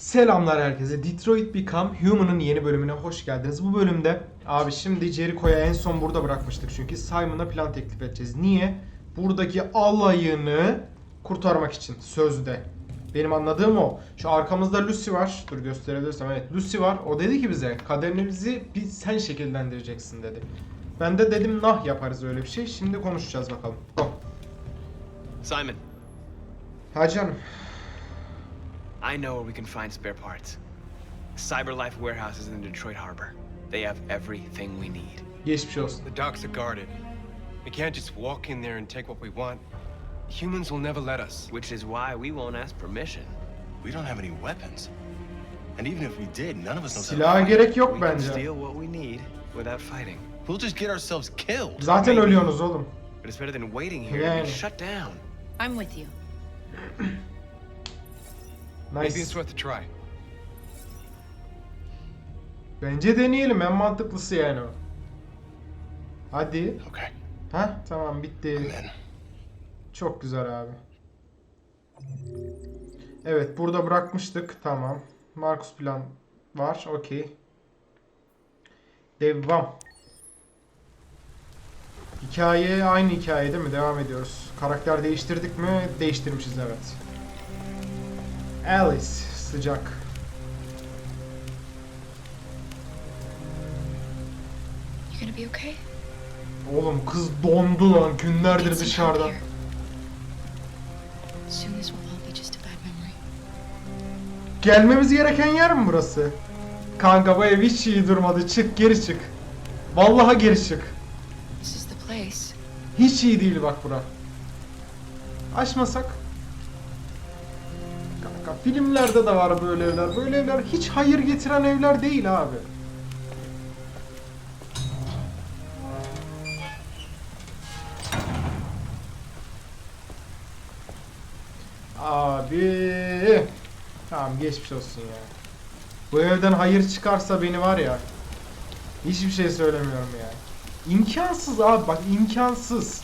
Selamlar herkese. Detroit Become Human'ın yeni bölümüne hoş geldiniz. Bu bölümde abi şimdi Jericho'ya en son burada bırakmıştık çünkü Simon'a plan teklif edeceğiz. Niye? Buradaki alayını kurtarmak için sözde. Benim anladığım o. Şu arkamızda Lucy var. Dur gösterebilirsem. Evet Lucy var. O dedi ki bize kaderimizi bir sen şekillendireceksin dedi. Ben de dedim nah yaparız öyle bir şey. Şimdi konuşacağız bakalım. Go. Simon, Ha canım. I know where we can find spare parts. CyberLife Warehouse is in the Detroit Harbor. They have everything we need. Yes, olsun. The docks are guarded. We can't just walk in there and take what we want. Humans will never let us. Which is why we won't ask permission. We don't have any weapons. And even if we did, none of us knows how to Silaha fight. gerek yok we can bence. steal what we need without fighting. We'll just get ourselves killed. Zaten Maybe. ölüyorsunuz oğlum. But it's better than waiting here to Yani. shut down. I'm with you. Maybe it's Nice. worth a try. Bence deneyelim en mantıklısı yani o. Hadi. Okay, Ha tamam bitti. İn. Çok güzel abi. Evet burada bırakmıştık. Tamam. Markus plan var. Okey. Devam. Hikaye aynı hikaye değil mi? Devam ediyoruz. Karakter değiştirdik mi? Değiştirmişiz evet. Alice. Sıcak. You gonna be okay? Oğlum kız dondu lan. Günlerdir dışarıda. Gelmemiz gereken yer mi burası? Kanka bu ev hiç iyi durmadı. Çık geri çık. Vallahi geri çık. This is the place. Hiç iyi değil bak bura. Açmasak. Kanka filmlerde de var böyle evler. Böyle evler hiç hayır getiren evler değil abi. Abi. Tamam geçmiş olsun ya. Bu evden hayır çıkarsa beni var ya. Hiçbir şey söylemiyorum ya. İmkansız abi bak imkansız.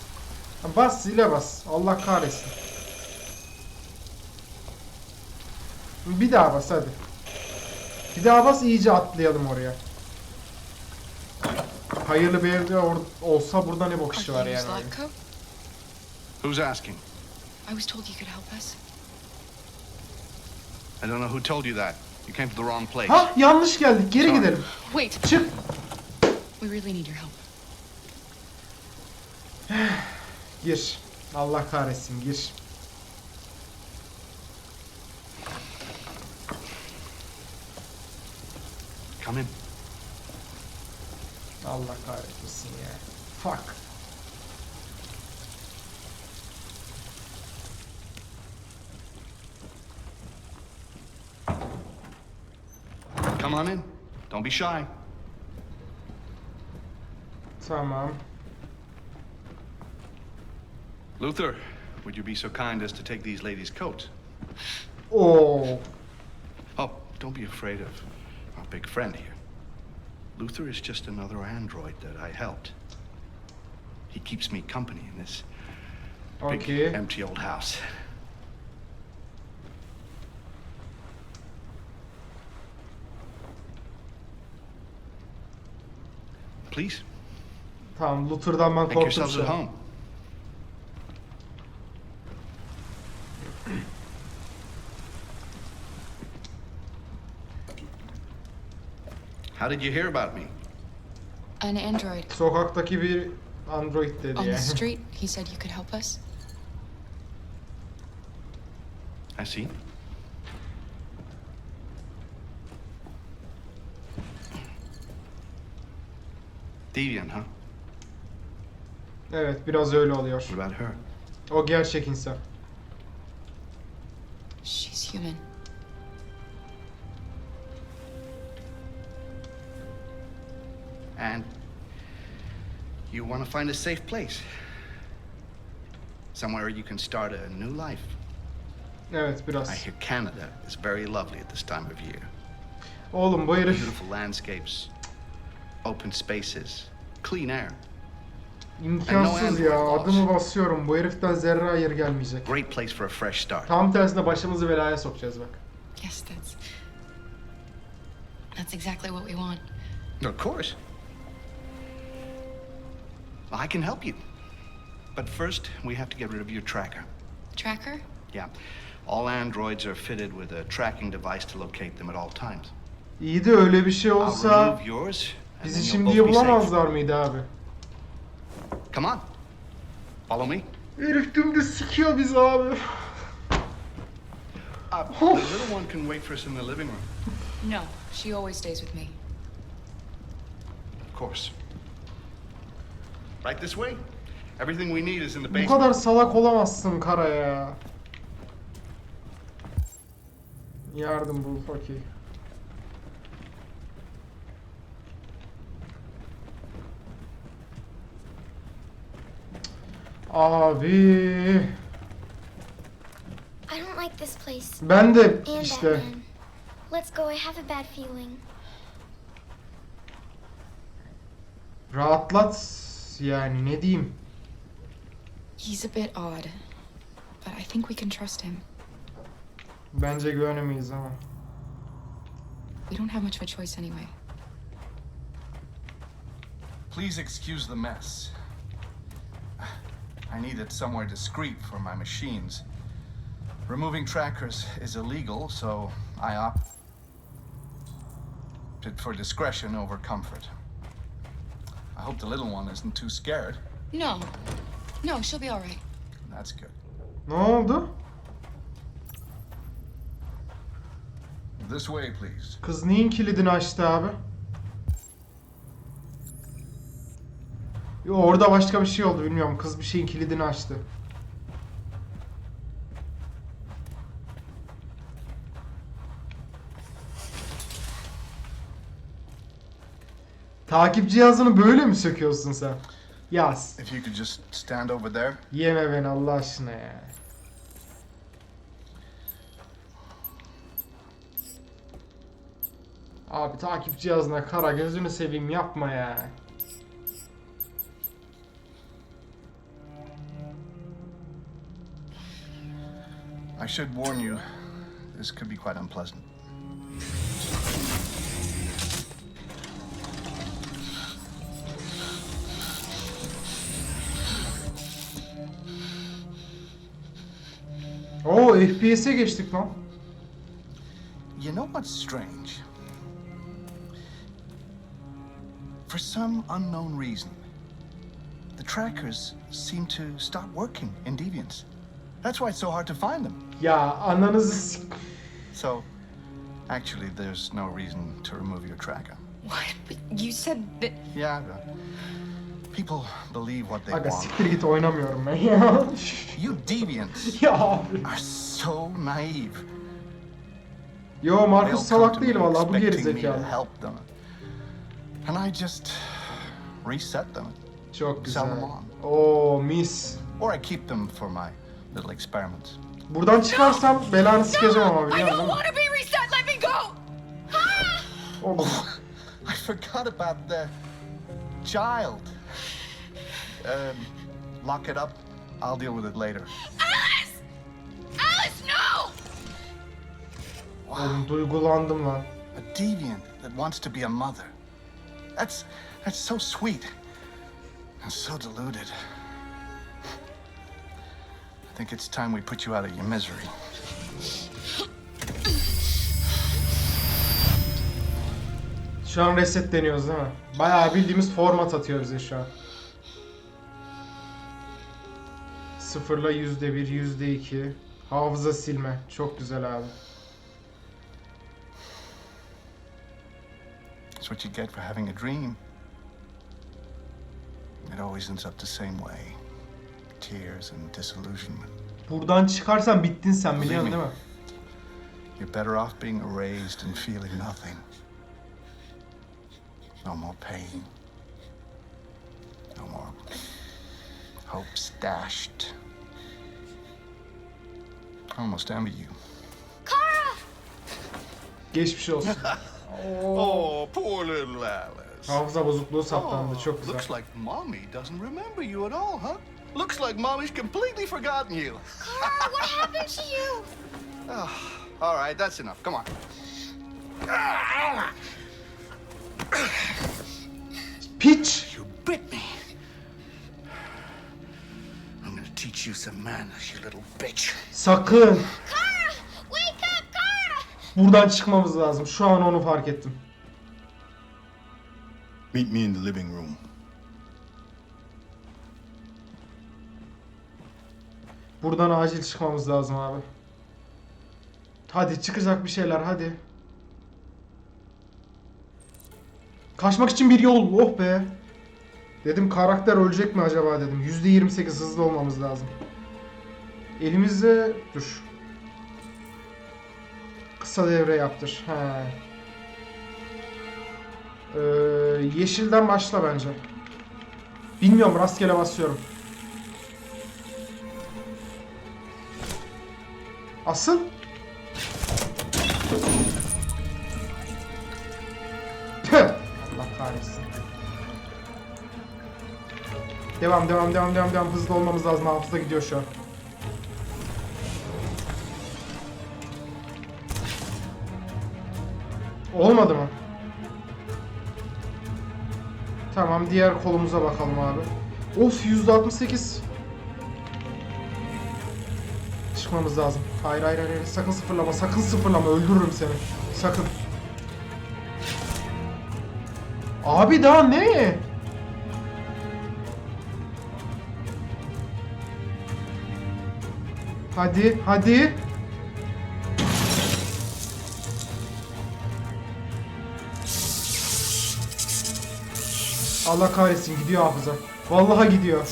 Bas zile bas. Allah kahretsin. Bir daha bas hadi. Bir daha bas iyice atlayalım oraya. Hayırlı bir evde or- olsa burada ne bok işi var yani. Who's asking? I was told you could help us. I don't know who told you that. You came to the wrong place. Ha yanlış geldik. Geri Sorry. gidelim. Wait, Çık. we really need your help. Gir. Allah kahretsin gir. Come in. Allah kahretmesin ya. Fuck. Come on in. Don't be shy. Tamam. Luther, would you be so kind as to take these ladies' coats? Oh. Oh, don't be afraid of big friend here. Luther is just another android that I helped. He keeps me company in this big, Okey. empty old house. Please, Tamam Luther'dan ben make korktum yourselves at home. How did you hear about me? An android. Sokaktaki bir android dedi On the street, he said you could help us. I see. Deviant, huh? Evet biraz öyle oluyor. What about her? O gerçek insan. She's human. And you want to find a safe place. Somewhere you can start a new life. Evet I biraz. hear Canada is very lovely at this time of year. Oğlum bu herif Beautiful landscapes, open spaces, clean air. imkansız ya. Adımı basıyorum. Bu heriften zerre hayır gelmeyecek. Great place for a fresh start. Tam tersine başımızı belaya sokacağız bak. Yes, that's That's exactly what we want. Of course. I can help you. But first, we have to get rid of your tracker. Tracker? Yeah. All androids are fitted with a tracking device to locate them at all times. İyi de öyle bir şey I'll olsa remove yours, and bizi then you'll şimdiye both be safe. bulamazlar mıydı abi? Come on. Follow me. Herif dümdüz sikiyor bizi abi. Uh, the little one can wait for us in the living room. No. She always stays with me. Of course. Right this way. Everything we need is in the Bu basement. kadar salak olamazsın Kara ya. Yardım bul okey. Abi I don't like this place. ben de And işte Batman. Let's go. I have a bad feeling. rahatlat yani ne diyeyim. He's a bit odd, but I think we can trust him. Bence güvenemeyiz ama. We don't have much of a choice anyway. Please excuse the mess. I need it somewhere discreet for my machines. Removing trackers is illegal, so I opted for discretion over comfort. I hope the little one isn't too scared. No. No, she'll be all right. That's good. Ne oldu? This way, please. Kız neyin kilidini açtı abi? Yo, orada başka bir şey oldu bilmiyorum. Kız bir şeyin kilidini açtı. Takip cihazını böyle mi söküyorsun sen? Yaz. If you could just stand over there. Yeme beni Allah aşkına ya. Abi takip cihazına kara gözünü seveyim yapma ya. I should warn you, this could be quite unpleasant. FPS'e geçtik lan. You know what's strange? For some unknown reason, the trackers seem to stop working in Deviants. That's why it's so hard to find them. Ya ananızı sik... So, actually, there's no reason to remove your tracker. What? But you said that. Yeah, people believe what they Aga want. siktir git oynamıyorum ben ya. You Deviants ya abi. are so naive. Yo Markus salak değil vallahi bu expecting me to gerizekalı. help them. And I just reset them. Çok güzel. Sell them on. Oo mis. Or I keep them for my little experiments. Buradan çıkarsam belanı sikeceğim ama biliyor musun? to be reset! Let me go! Oğlum. I forgot about the child. Um, lock it up. I'll deal with it later. Alice! Alice, no! Oğlum duygulandım lan. A deviant that wants to be a mother. That's that's so sweet and so deluded. I think it's time we put you out of your misery. Şu an reset deniyoruz değil mi? Bayağı bildiğimiz format atıyor bize şu an. Sıfırla yüzde bir, yüzde iki. Hafıza silme. Çok güzel abi. It's what you get for having a dream. It always ends up the same way. Tears and disillusionment. Buradan çıkarsan bittin sen biliyorsun değil mi? You're better off being erased and feeling nothing. No more pain. No more hopes dashed. I almost envy you. Kara! Geçmiş olsun. Oh. oh, poor little Alice. Hafıza bozukluğu saptandı. Oh, Çok güzel. Looks like mommy doesn't remember you at all, huh? Looks like mommy's completely forgotten you. Kara, what happened to you? Oh, All right, that's enough. Come on. Piç. You bit me. You some manners, you little bitch. Sakın. Kara! Wake up, Kara! Buradan çıkmamız lazım. Şu an onu fark ettim. Meet me in the living room. Buradan acil çıkmamız lazım abi. Hadi çıkacak bir şeyler hadi. Kaçmak için bir yol. Oh be. Dedim karakter ölecek mi acaba dedim. %28 hızlı olmamız lazım. Elimizde dur. Kısa devre yaptır. He. Ee, yeşilden başla bence. Bilmiyorum rastgele basıyorum. Asıl. Devam devam devam devam devam hızlı olmamız lazım hafıza gidiyor şu an. Olmadı mı? Tamam diğer kolumuza bakalım abi. Of %68. Çıkmamız lazım. Hayır hayır hayır sakın sıfırlama sakın sıfırlama öldürürüm seni. Sakın. Abi daha ne? Hadi hadi. Allah kahretsin gidiyor hafıza. Vallahi gidiyor.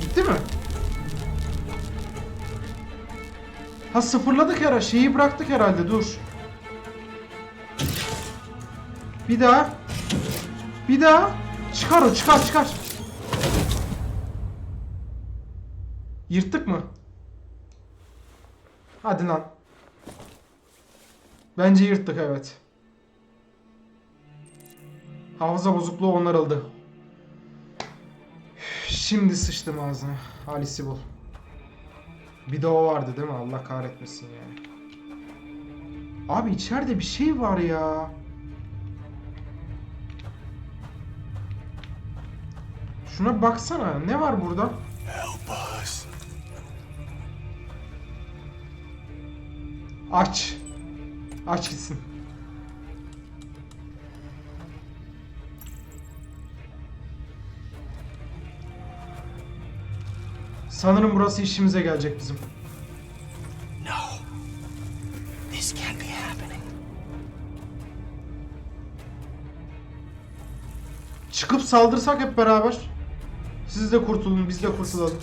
Gitti mi? Ha sıfırladık herhalde. Şeyi bıraktık herhalde. Dur. Bir daha. Bir daha. Çıkar o. Çıkar çıkar. Yırttık mı? Hadi lan. Bence yırttık evet. Hafıza bozukluğu onarıldı. Şimdi sıçtım ağzına. Halisi bul. Bir de o vardı değil mi? Allah kahretmesin ya. Abi içeride bir şey var ya. Şuna baksana. Ne var burada? Help us. Aç. Aç gitsin. Sanırım burası işimize gelecek bizim. No. This can't be happening. Çıkıp saldırsak hep beraber. Siz de kurtulun, biz de kurtulalım.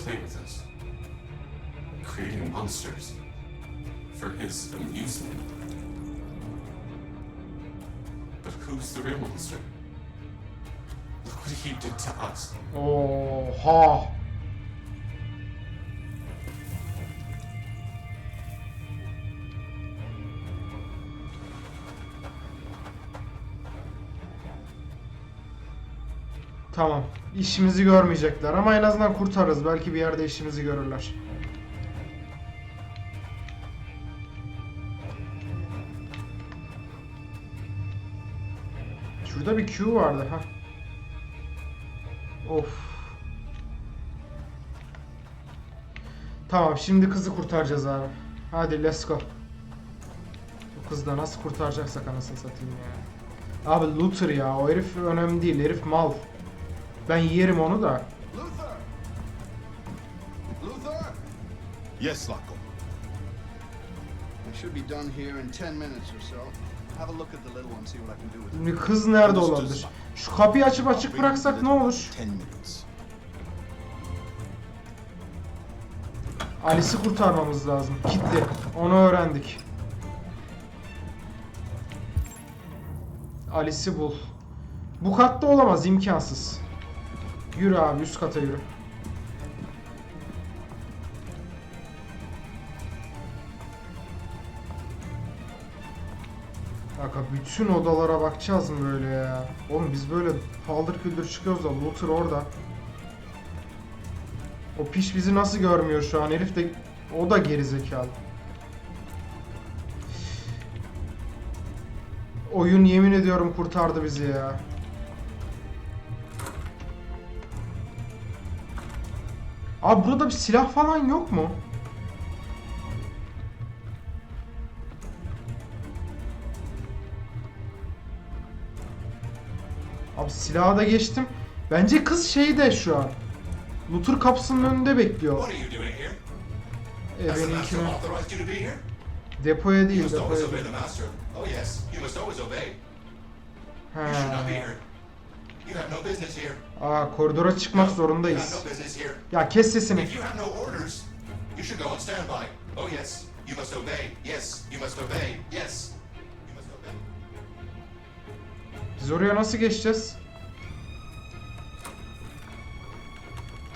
monsters for his amusement. But who's the real monster? Look what he did to us. Oha. Tamam. İşimizi görmeyecekler ama en azından kurtarırız. Belki bir yerde işimizi görürler. Şurada bir Q vardı ha. Of. Tamam şimdi kızı kurtaracağız abi. Hadi let's go. Bu kızı da nasıl kurtaracaksak anasını satayım ya. Abi Luther ya o herif önemli değil herif mal. Ben yerim onu da. Luther! Luther! Yes, Laco. I should be done here in 10 minutes or so. Have a look at the little one, see what I can do with it. Şimdi kız nerede olabilir? Şu kapıyı açıp açık bıraksak ne olur? Alice'i kurtarmamız lazım. Kitli. Onu öğrendik. Alice'i bul. Bu katta olamaz. imkansız. Yürü abi üst kata yürü. Kanka bütün odalara bakacağız mı böyle ya? Oğlum biz böyle paldır küldür çıkıyoruz da Luther orada. O piş bizi nasıl görmüyor şu an? Herif de o da geri zekalı. Oyun yemin ediyorum kurtardı bizi ya. Abi burada bir silah falan yok mu? Abi silahı da geçtim. Bence kız şeyde şu an. Luther kapısının önünde bekliyor. E, benimkine. Depoya değil, depoya değil. Oh He. Aa koridora çıkmak zorundayız. Ya kes sesini. If you have no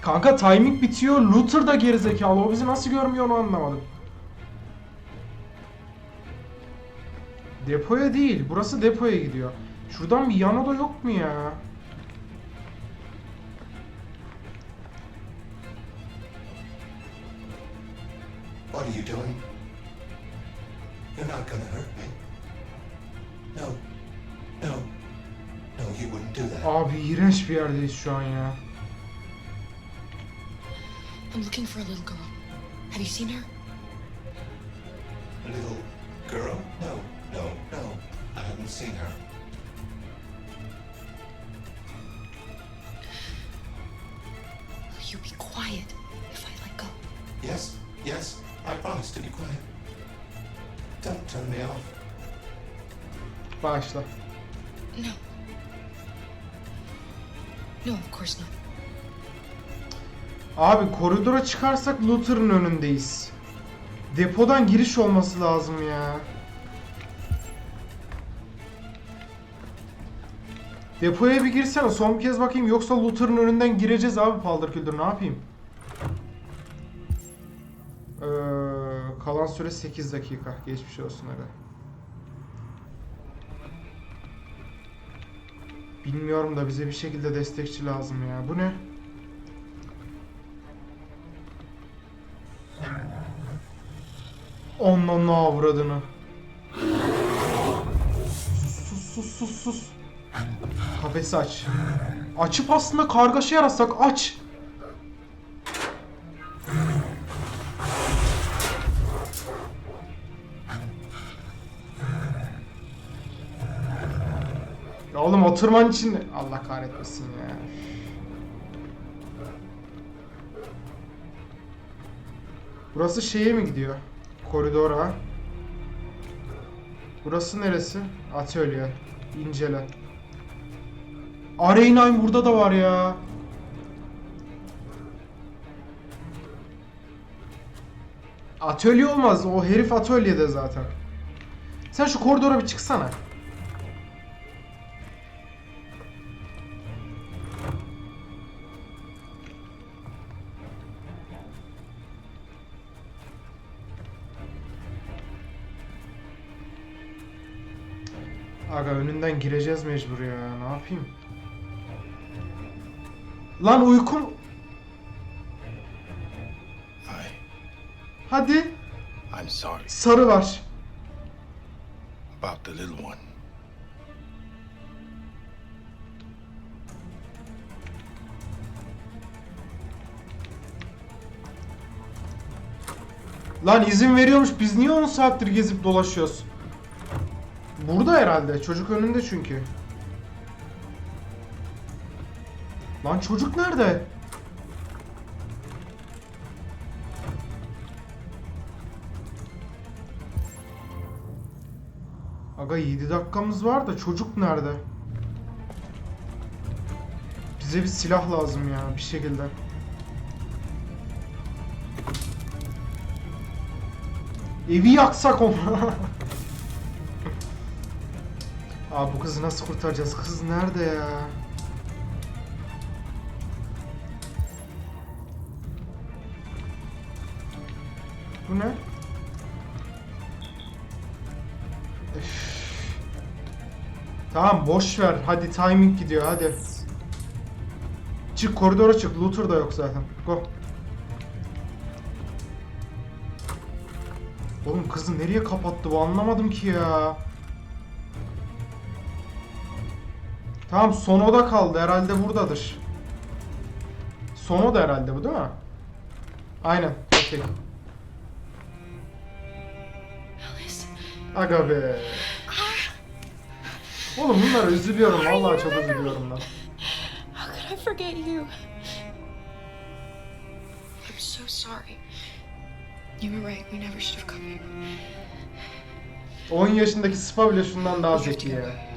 Kanka timing bitiyor. Luther da gerizekalı. O bizi nasıl görmüyor onu anlamadım. Depoya değil. Burası depoya gidiyor. Şuradan bir yan oda yok mu ya? What are you doing? You're not gonna hurt me. No, no, no, you wouldn't do that. Abi iğrenç bir yerdeyiz şu an ya. I'm looking for a little girl. Have you seen her? A Little Abi koridora çıkarsak Luther'ın önündeyiz. Depodan giriş olması lazım ya. Depoya bir girsene son bir kez bakayım yoksa Luther'ın önünden gireceğiz abi paldır küldür ne yapayım? Ee, kalan süre 8 dakika. Geçmiş olsun aga. Bilmiyorum da bize bir şekilde destekçi lazım ya. Bu ne? Onun avradını. Sus sus sus sus. Kafesi aç. Açıp aslında kargaşa yaratsak aç. Ya oğlum oturman için Allah kahretmesin ya. Burası şeye mi gidiyor? Koridora. Burası neresi? Atölye. İncele. Arena burada da var ya. Atölye olmaz. O herif atölyede zaten. Sen şu koridora bir çıksana. Önünden gireceğiz mecbur ya. Ne yapayım? Lan uykum... I, Hadi. I'm sorry Sarı var. about the little one. Lan izin veriyormuş. Biz niye 10 saattir gezip dolaşıyoruz? Burada herhalde. Çocuk önünde çünkü. Lan çocuk nerede? Aga 7 dakikamız var da çocuk nerede? Bize bir silah lazım ya bir şekilde. Evi yaksak onu. Abi bu kızı nasıl kurtaracağız? Kız nerede ya? Bu ne? Üf. Tamam boş ver. Hadi timing gidiyor hadi. Çık koridora çık. Luther da yok zaten. Go. Oğlum kızı nereye kapattı bu anlamadım ki ya. Tamam son oda kaldı. Herhalde buradadır. Son oda herhalde bu değil mi? Aynen. Okey. Aga be. Oğlum bunlara üzülüyorum. Vallahi çok üzülüyorum lan. How could I forget you? I'm so sorry. You were right. We never should have come here. 10 yaşındaki Spa bile şundan daha zeki ya.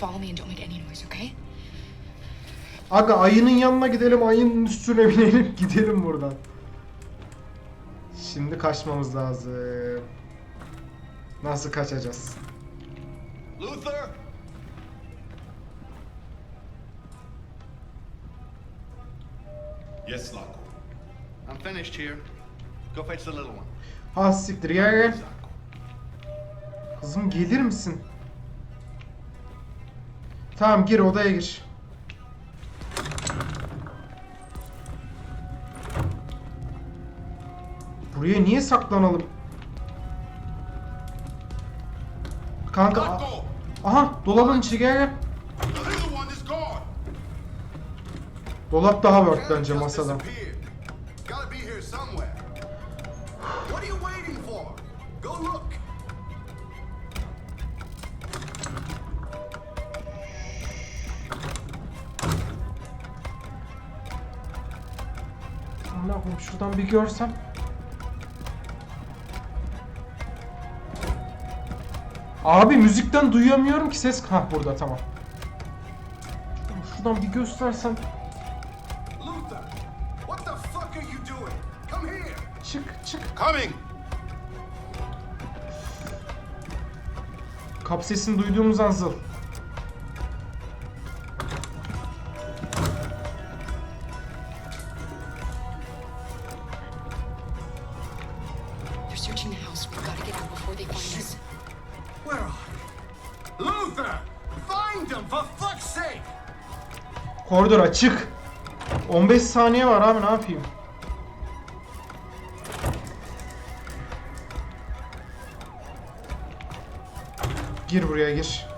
Follow me and don't make any noise, okay? Aga ayının yanına gidelim, ayının üstüne binelim, gidelim buradan. Şimdi kaçmamız lazım. Nasıl kaçacağız? Luther! Yes, Loco. I'm finished here. Go fetch the little one. Ha siktir gel gel. Kızım gelir misin? Tamam gir odaya gir. Buraya niye saklanalım? Kanka. Aha dolabın içi gel. Dolap daha work bence masada. What are you waiting for? Go look. Ne yapayım şuradan bir görsem. Abi müzikten duyamıyorum ki ses. Ha burada tamam. Şuradan bir göstersen. Çık çık. Coming! Kap sesini duyduğumuz an zıl. Searching the house. We've got to get out before they find us. Where are you? Luther! Find them for fuck's sake! Koridora çık. 15 saniye var abi ne yapayım? Gir buraya gir.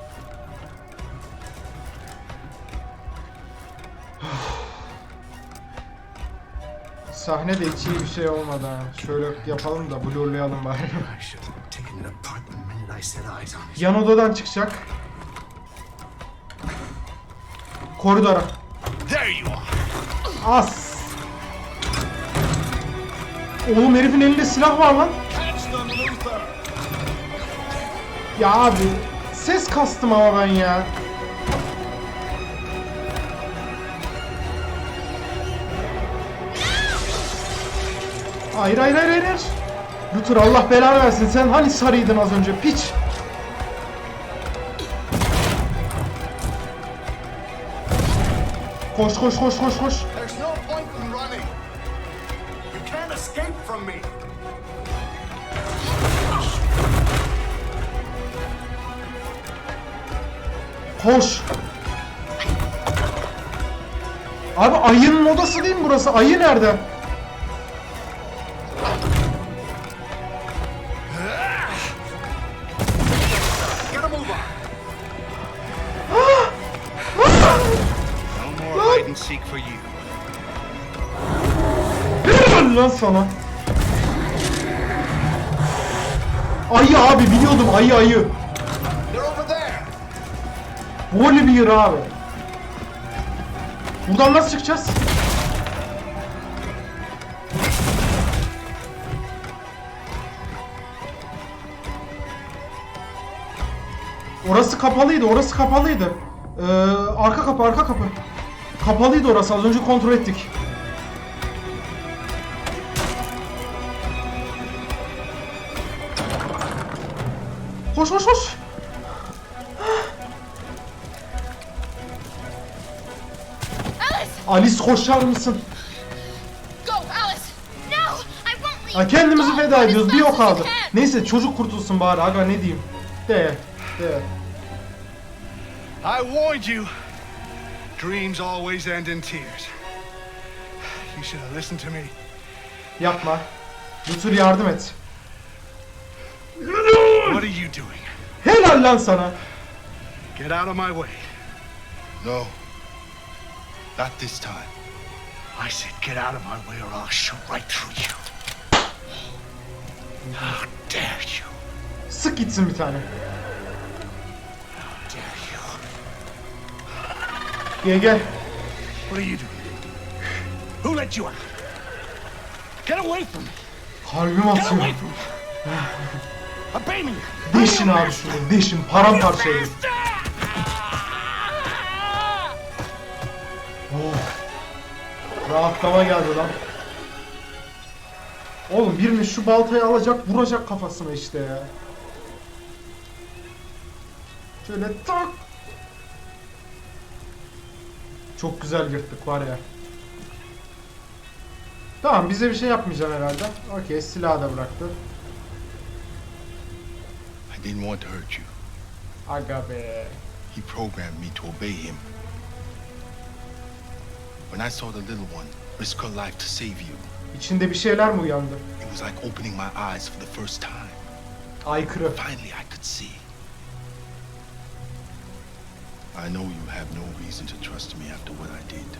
Sahne de hiç iyi bir şey olmadı ha. Şöyle yapalım da blurlayalım bari. Yan odadan çıkacak. Koridora. As. Oğlum herifin elinde silah var lan. Ya abi ses kastım ama ben ya. Hayır hayır hayır hayır. Luther Allah belanı versin sen hani sarıydın az önce piç. Koş koş koş koş koş. Koş. Abi ayının odası değil mi burası? Ayı nerede? Sana. Ayı abi biliyordum ayı ayı. Volibear abi. Buradan nasıl çıkacağız? Orası kapalıydı, orası kapalıydı. Ee, arka kapı, arka kapı. Kapalıydı orası, az önce kontrol ettik. Koş koş koş. Alice! Alice koşar mısın? Go, Alice! No! I won't leave! Ha, kendimizi feda ediyoruz. Bir fast ok as you aldık. can. Neyse çocuk kurtulsun bari. Aga ne diyeyim. De. De. I warned you. Dreams always end in tears. You should have listened to me. Yapma. Lütfü yardım et. What are you doing? Helal lan sana. Get out of my way. No. Not this time. I said get out of my way or I'll shoot right through you. How dare you? Sık gitsin bir tane. How dare you? Gel gel. What are you doing? Who let you out? Get away from me! Kalbim Get atıyor. away from me! Deşin abi şunu. Deşin. Paramparça edin. Oh. Rahatlama geldi lan. Oğlum birinin şu baltayı alacak vuracak kafasına işte ya. Şöyle tak. Çok güzel yırttık var ya. Tamam bize bir şey yapmayacaksın herhalde. Okey silahı da bıraktı. I didn't want to hurt you. Aga be. He programmed me to obey him. When I saw the little one risk her life to save you, İçinde bir şeyler mi uyandı? it was like opening my eyes for the first time. Aykırı. Finally, I could see. I know you have no reason to trust me after what I did.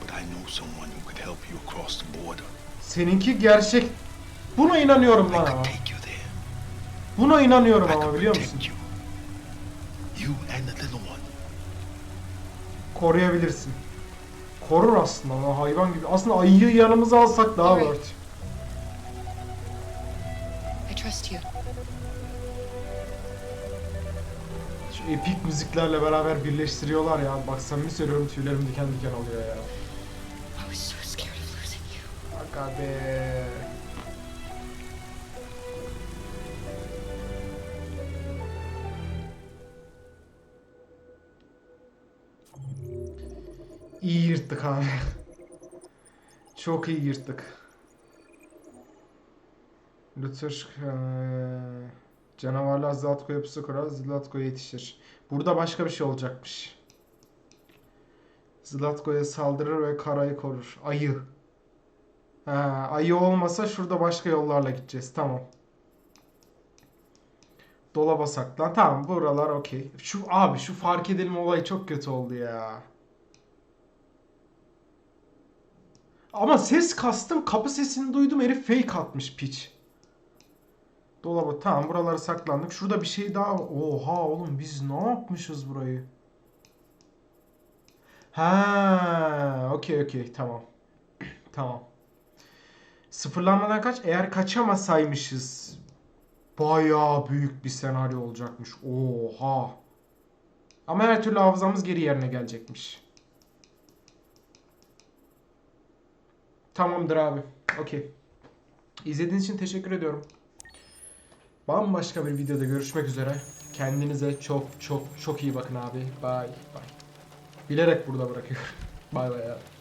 But I know someone who could help you across the border. Seninki gerçek. Buna inanıyorum lan ama. Buna inanıyorum ama biliyor musun? Koruyabilirsin. Korur aslında ama hayvan gibi. Aslında ayıyı yanımıza alsak daha Evet. worth. Şu epik müziklerle beraber birleştiriyorlar ya. Bak samimi söylüyorum tüylerim diken diken oluyor ya. Aga be. İyi yırttık abi. Çok iyi yırttık. Luther eee, canavarlar Zlatko yapısı kurar, Zlatko'ya yetişir. Burada başka bir şey olacakmış. Zlatko'ya saldırır ve karayı korur. Ayı. Ha, ayı olmasa şurada başka yollarla gideceğiz. Tamam. Dolaba saklan. Tamam buralar okey. Şu abi şu fark edelim olayı çok kötü oldu ya. Ama ses kastım kapı sesini duydum herif fake atmış piç. Dolaba tamam buraları saklandık. Şurada bir şey daha. Oha oğlum biz ne yapmışız burayı? Ha, okey okey tamam. tamam. Sıfırlanmadan kaç? Eğer kaçamasaymışız bayağı büyük bir senaryo olacakmış. Oha. Ama her türlü hafızamız geri yerine gelecekmiş. Tamamdır abi. Okey. İzlediğiniz için teşekkür ediyorum. Bambaşka bir videoda görüşmek üzere. Kendinize çok çok çok iyi bakın abi. Bye bye. Bilerek burada bırakıyorum. Bye bye abi.